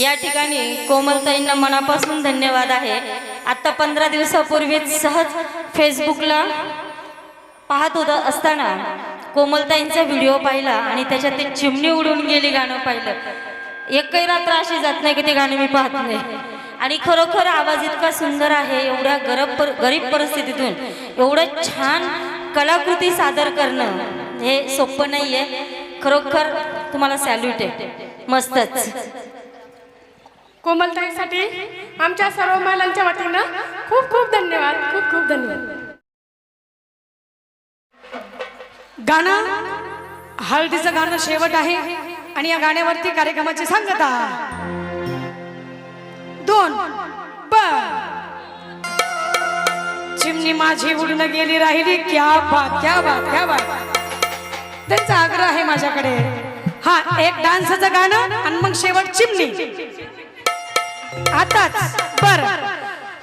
या ठिकाणी कोमलताईंना मनापासून धन्यवाद आहे. आता पंधरा दिवसापूर्वीच सहज फेसबुकला पाहत होत असताना कोमलताईंचा व्हिडिओ पाहिला आणि त्याच्यात ते चिमणी उडून गेली गाणं पाहिलं. एकही रात्र अशी जात नाही की ते गाणं मी पाहत नाही. आणि खरोखर आवाज इतका सुंदर आहे एवढ्या गरब पर गरीब परिस्थितीतून एवढं छान कलाकृती सादर करणं हे सोपं नाही आहे खरोखर तुम्हाला सॅल्यूट आहे. मस्तच. कोमलताईसाठी आमच्या सर्व महिलांच्या वतीनं खूप खूप धन्यवाद खूप खूप धन्यवाद. गाणं हळदीचं गाणं शेवट आहे आणि या गाण्यावरती कार्यक्रमाची सांगता. दोन चिमणी माझी उडून गेली राहिली क्या बात क्या बात क्या बात. त्यांचा आग्रह आहे माझ्याकडे. हा एक डान्सचं गाणं आणि मग शेवट चिमणी. आताच बर.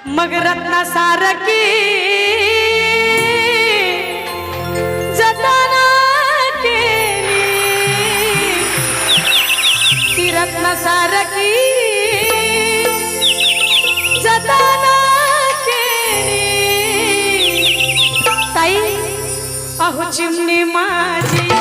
मग रत्ना सारखी जतन केली. ती रत्न सारकी जतन केली. ताई अहो चिमणी माझी.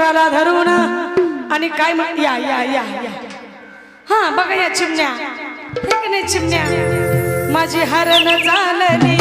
रडते धरून. आणि काय म्हण या या या या. हा बघा या चिमण्या. हे नाही चिमण्या? माझी हरण चालली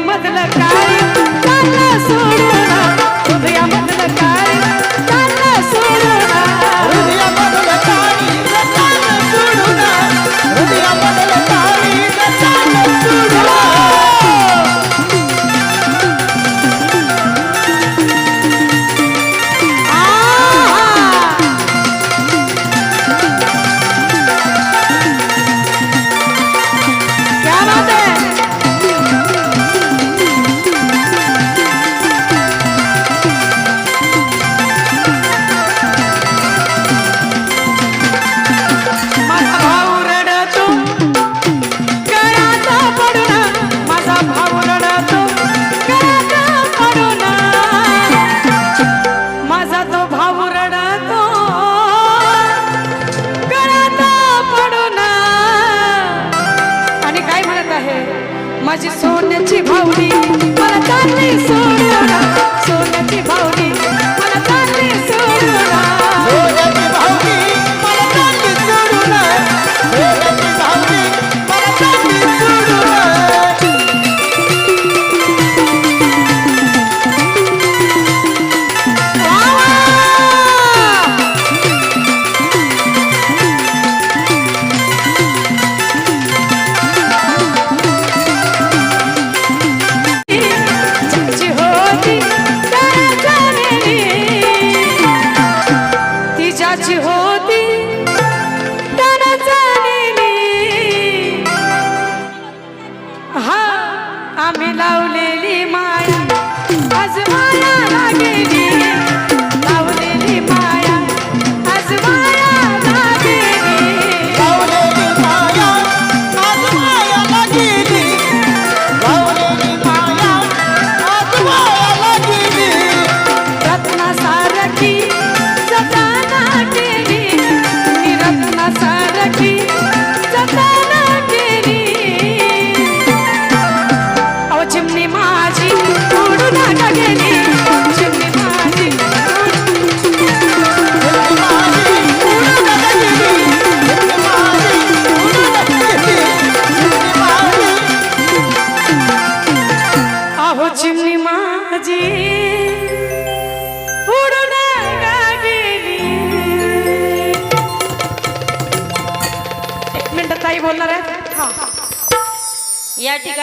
समजलं काय? चाललं सोडून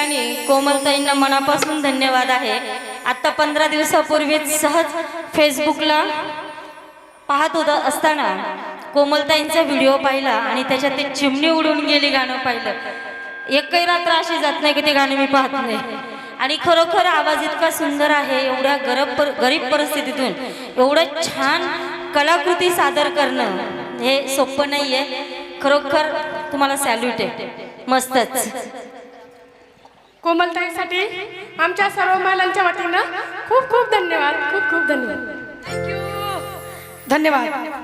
ठिकाणी कोमलताईंना मनापासून धन्यवाद आहे. आता पंधरा दिवसापूर्वीच सहज फेसबुकला पाहत होत असताना कोमलताईंचा व्हिडिओ पाहिला आणि त्याच्यात ते चिमणी उडून गेली गाणं पाहिलं. एकही रात्र अशी जात नाही की ते गाणं मी पाहत नाही. आणि खरोखर आवाज इतका सुंदर आहे एवढ्या गरब पर गरीब परिस्थितीतून एवढं छान कलाकृती सादर करणं हे सोपं नाही आहे खरोखर तुम्हाला सॅल्यूट आहे. मस्तच. कोमलताईसाठी आमच्या सर्व महिलांच्या वतीनं खूप खूप धन्यवाद खूप खूप धन्यवाद. धन्यवाद.